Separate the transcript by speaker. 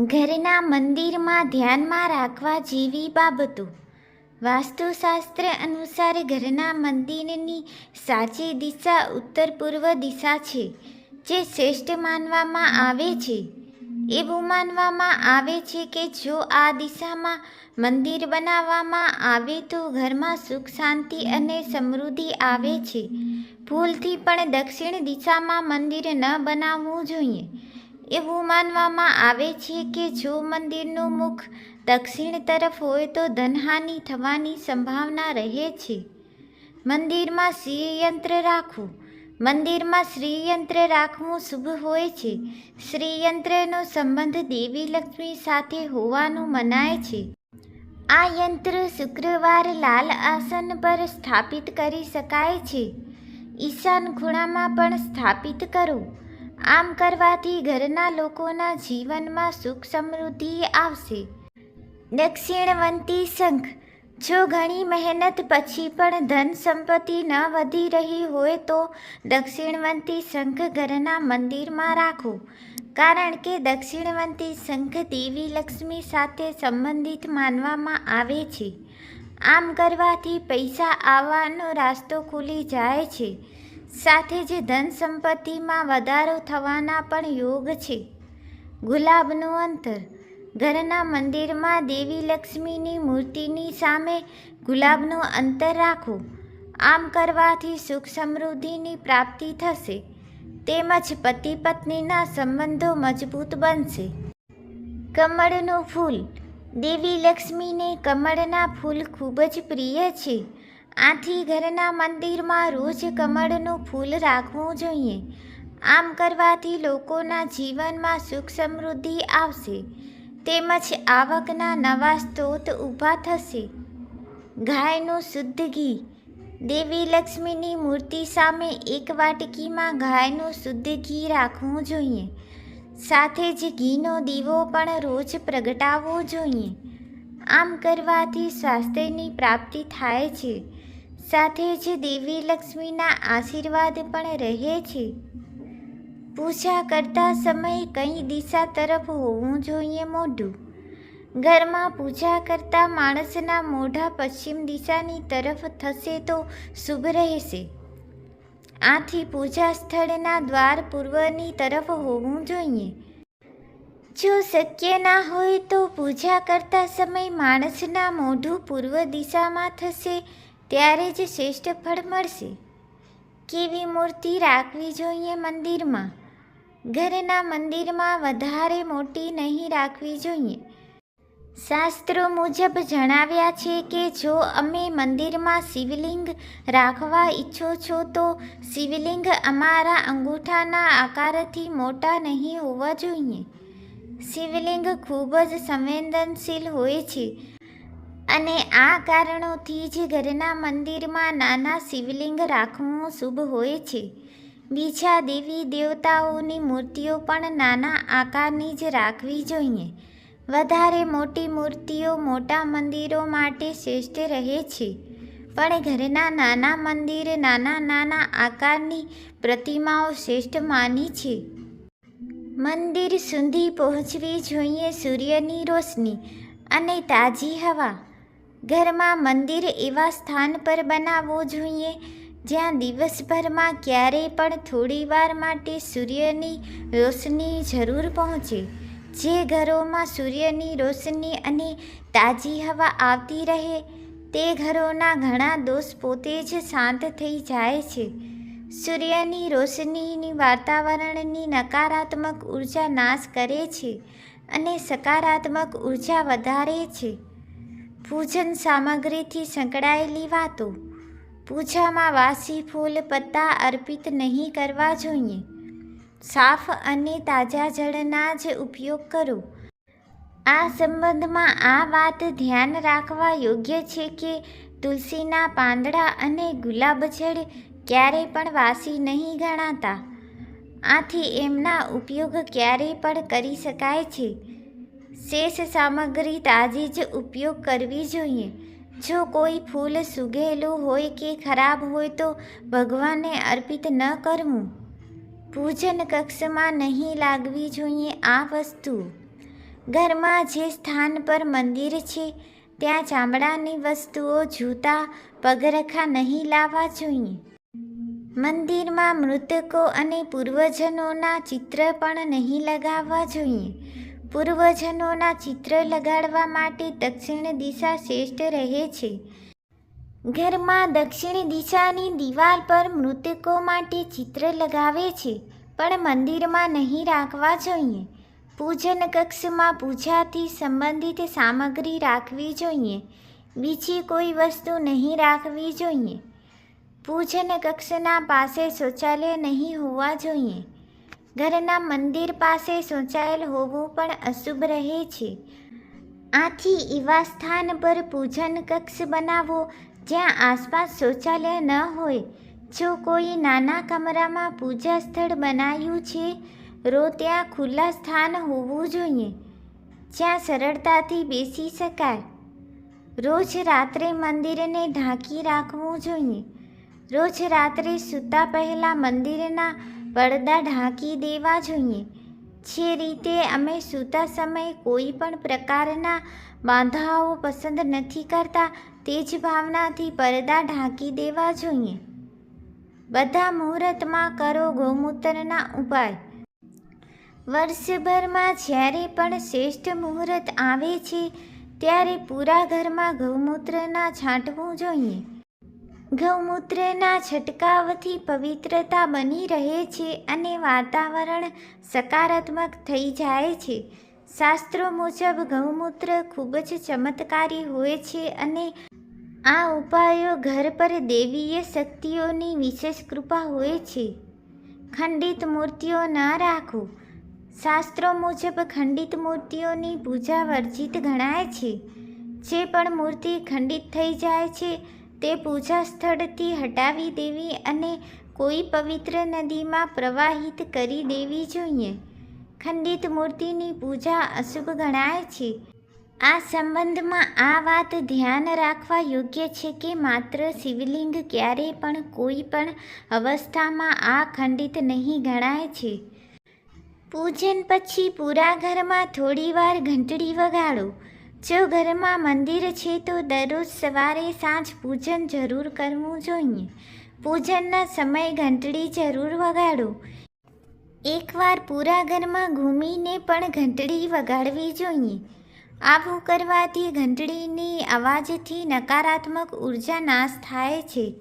Speaker 1: ઘરના મંદિરમાં ધ્યાનમાં રાખવા જેવી બાબતો. વાસ્તુશાસ્ત્ર અનુસાર ઘરના મંદિરની સાચી દિશા ઉત્તર પૂર્વ દિશા છે, જે શ્રેષ્ઠ માનવામાં આવે છે. એવું માનવામાં આવે છે કે જો આ દિશામાં મંદિર બનાવવામાં આવે તો ઘરમાં સુખ, શાંતિ અને સમૃદ્ધિ આવે છે. ભૂલથી પણ દક્ષિણ દિશામાં મંદિર ન બનાવવું જોઈએ. એવું માનવામાં આવે છે કે જો મંદિરનું મુખ દક્ષિણ તરફ હોય તો ધનહાનિ થવાની સંભાવના રહે છે. મંદિરમાં શ્રીયંત્ર રાખવું. મંદિરમાં શ્રીયંત્ર રાખવું શુભ હોય છે. શ્રીયંત્રનો સંબંધ દેવી લક્ષ્મી સાથે હોવાનું મનાય છે. આ યંત્ર શુક્રવાર લાલ આસન પર સ્થાપિત કરી શકાય છે. ઈશાન ખૂણામાં પણ સ્થાપિત કરો. આમ કરવાથી ઘરના લોકોના જીવનમાં સુખ સમૃદ્ધિ આવશે. દક્ષિણવંતી શંખ જો ઘણી મહેનત પછી પણ ધન સંપત્તિ ન વધી રહી હોય તો દક્ષિણવંતી શંખ ઘરના મંદિરમાં રાખો. કારણ કે દક્ષિણવંતી શંખ દેવી લક્ષ્મી સાથે સંબંધિત માનવામાં આવે છે. આમ કરવાથી પૈસા આવવાનો રાસ્તો ખુલી જાય છે. સાથે જ ધન સંપત્તિમાં વધારો થવાના પણ યોગ છે. ગુલાબનું અંતર. ઘરના મંદિરમાં દેવી લક્ષ્મીની મૂર્તિની સામે ગુલાબનું અંતર રાખો. આમ કરવાથી સુખ સમૃદ્ધિની પ્રાપ્તિ થશે. તેમજ પતિ પત્નીના સંબંધો મજબૂત બનશે. કમળનું ફૂલ. દેવી લક્ષ્મીને કમળના ફૂલ ખૂબ જ પ્રિય છે. આથી ઘરના મંદિરમાં રોજ કમળનું ફૂલ રાખવું જોઈએ. આમ કરવાથી લોકોના જીવનમાં સુખ સમૃદ્ધિ આવશે. તેમજ આવકના નવા સ્ત્રોત ઊભા થશે. ગાયનું શુદ્ધ ઘી. દેવી લક્ષ્મીની મૂર્તિ સામે એક વાટકીમાં ગાયનું શુદ્ધ ઘી રાખવું જોઈએ. સાથે જ ઘીનો દીવો પણ રોજ પ્રગટાવવો જોઈએ. આમ કરવાથી સ્વાસ્થ્યની પ્રાપ્તિ થાય છે. સાથે જ દેવી લક્ષ્મીના આશીર્વાદ પણ રહે છે. પૂજા કરતા સમયે કઈ દિશા તરફ હોવું જોઈએ મોઢું? ઘરમાં પૂજા કરતા માણસના મોઢા પશ્ચિમ દિશાની તરફ થશે તો શુભ રહેશે. આથી પૂજા સ્થળના દ્વાર પૂર્વની તરફ હોવું જોઈએ. જો શક્ય ના હોય તો પૂજા કરતા સમય માણસના મોઢું પૂર્વ દિશામાં થશે ત્યારે જ શ્રેષ્ઠ ફળ મળશે. કેવી મૂર્તિ રાખવી જોઈએ મંદિરમાં? ઘરના મંદિરમાં વધારે મોટી નહીં રાખવી જોઈએ. શાસ્ત્રો મુજબ જણાવ્યા છે કે જો અમે મંદિરમાં શિવલિંગ રાખવા ઈચ્છો છો તો શિવલિંગ અમારા અંગૂઠાના આકારથી મોટા નહીં હોવા જોઈએ. શિવલિંગ ખૂબ જ સંવેદનશીલ હોય છે. અને આ કારણોથી જ ઘરના મંદિરમાં નાના શિવલિંગ રાખવું શુભ હોય છે. બીજા દેવી દેવતાઓની મૂર્તિઓ પણ નાના આકારની જ રાખવી જોઈએ. વધારે મોટી મૂર્તિઓ મોટા મંદિરો માટે શ્રેષ્ઠ રહે છે. પણ ઘરના નાના મંદિર નાના નાના આકારની પ્રતિમાઓ શ્રેષ્ઠ માની છે. મંદિર સુધી પહોંચવી જોઈએ સૂર્યની રોશની અને તાજી હવા. ઘરમાં મંદિર એવા સ્થાન પર બનાવવું જોઈએ, જ્યાં દિવસભરમાં ક્યારેય પણ થોડીવાર માટે સૂર્યની રોશની જરૂર પહોંચે. જે ઘરોમાં સૂર્યની રોશની અને તાજી હવા આવતી રહે, તે ઘરોના ઘણા દોષ પોતે જ શાંત થઈ જાય છે. સૂર્યની રોશનીની વાતાવરણની નકારાત્મક ઊર્જા નાશ કરે છે અને સકારાત્મક ઊર્જા વધારે છે. પૂજન સામગ્રીથી સંકળાયેલી વાતો. પૂજામાં વાસી ફૂલ, પત્તા અર્પિત નહીં કરવા જોઈએ. સાફ અને તાજા જળના જ ઉપયોગ કરો. આ સંબંધમાં આ વાત ધ્યાન રાખવા યોગ્ય છે કે તુલસીના પાંદડા અને ગુલાબ જળ ક્યારેય પણ વાસી નહીં ગણાતા. આથી એમના ઉપયોગ ક્યારેય પણ કરી શકાય છે. શેષ સામગ્રી તાજી જ ઉપયોગ કરવી જોઈએ. જો કોઈ ફૂલ સુગેલું હોય કે ખરાબ હોય તો ભગવાનને અર્પિત ન કરવું. પૂજન કક્ષમાં નહીં લાગવી જોઈએ આ વસ્તુ. ઘરમાં જે સ્થાન પર મંદિર છે, ત્યાં ચામડાની વસ્તુઓ જૂતા પગરખા નહીં લાવવા જોઈએ. મંદિરમાં મૃતકો અને પૂર્વજનોના ચિત્ર પણ નહીં લગાવવા જોઈએ. પૂર્વજનોના ચિત્ર લગાડવા માટે દક્ષિણ દિશા શ્રેષ્ઠ રહે છે. ઘરમાં દક્ષિણ દિશાની દિવાલ પર મૃતકો માટે ચિત્ર લગાવે છે, પણ મંદિરમાં નહીં રાખવા જોઈએ. પૂજન કક્ષમાં પૂજાથી સંબંધિત સામગ્રી રાખવી જોઈએ. બીજી કોઈ વસ્તુ નહીં રાખવી જોઈએ. પૂજન કક્ષના પાસે શૌચાલય નહીં હોવા જોઈએ. ઘરના મંદિર પાસે શૌચાલય હોવું પણ અશુભ રહે છે. આથી એવા સ્થાન પર પૂજન કક્ષ બનાવો જ્યાં આસપાસ શૌચાલય ન હોય. જો કોઈ નાના કમરામાં પૂજા સ્થળ બનાવ્યું છે રો ત્યાં ખુલ્લા સ્થાન હોવું જોઈએ. જ્યાં સરળતાથી બેસી શકાય. રોજ રાત્રે મંદિરને ઢાંકી રાખવું જોઈએ. રોજ રાત્રે સૂતા પહેલાં મંદિરના પડદા ઢાંકી દેવા જોઈએ. જે રીતે અમે સૂતા સમયે કોઈ પણ પ્રકારના બાંધાઓ પસંદ નથી કરતા, તે જ ભાવનાથી પડદા ઢાંકી દેવા જોઈએ. બધા મુહૂર્તમાં કરો ગૌમૂત્રના ઉપાય. વર્ષભરમાં જ્યારે પણ શ્રેષ્ઠ મુહૂર્ત આવે છે, ત્યારે પૂરા ઘરમાં ગૌમૂત્રના છાંટવું જોઈએ. ગૌમૂત્રના છંટકાવથી પવિત્રતા બની રહે છે અને વાતાવરણ સકારાત્મક થઈ જાય છે. શાસ્ત્રો મુજબ ગૌમૂત્ર ખૂબ જ ચમત્કારી હોય છે અને આ ઉપાયો ઘર પર દેવીય શક્તિઓની વિશેષ કૃપા હોય છે. ખંડિત મૂર્તિઓ ન રાખો. શાસ્ત્રો મુજબ ખંડિત મૂર્તિઓની પૂજા વર્જિત ગણાય છે. જે પણ મૂર્તિ ખંડિત થઈ જાય છે તે પૂજા સ્થળથી હટાવી દેવી અને કોઈ પવિત્ર નદીમાં પ્રવાહિત કરી દેવી જોઈએ. ખંડિત મૂર્તિની પૂજા અશુભ ગણાય છે. આ સંબંધમાં આ વાત ધ્યાન રાખવા યોગ્ય છે કે માત્ર શિવલિંગ ક્યારેય પણ કોઈ પણ અવસ્થામાં આ ખંડિત નહીં ગણાય છે. પૂજન પછી પૂરા ઘરમાં થોડીવાર ઘંટડી વગાડો. જો ઘરમાં મંદિર છે તો દરરોજ સવારે સાંજ પૂજન જરૂર કરવું જોઈએ. પૂજનના સમય ઘંટડી જરૂર વગાડો. એકવાર પૂરા ઘરમાં ઘૂમીને પણ ઘંટડી વગાડવી જોઈએ. આવું કરવાથી ઘંટડીની અવાજથી નકારાત્મક ઊર્જા નાશ થાય છે.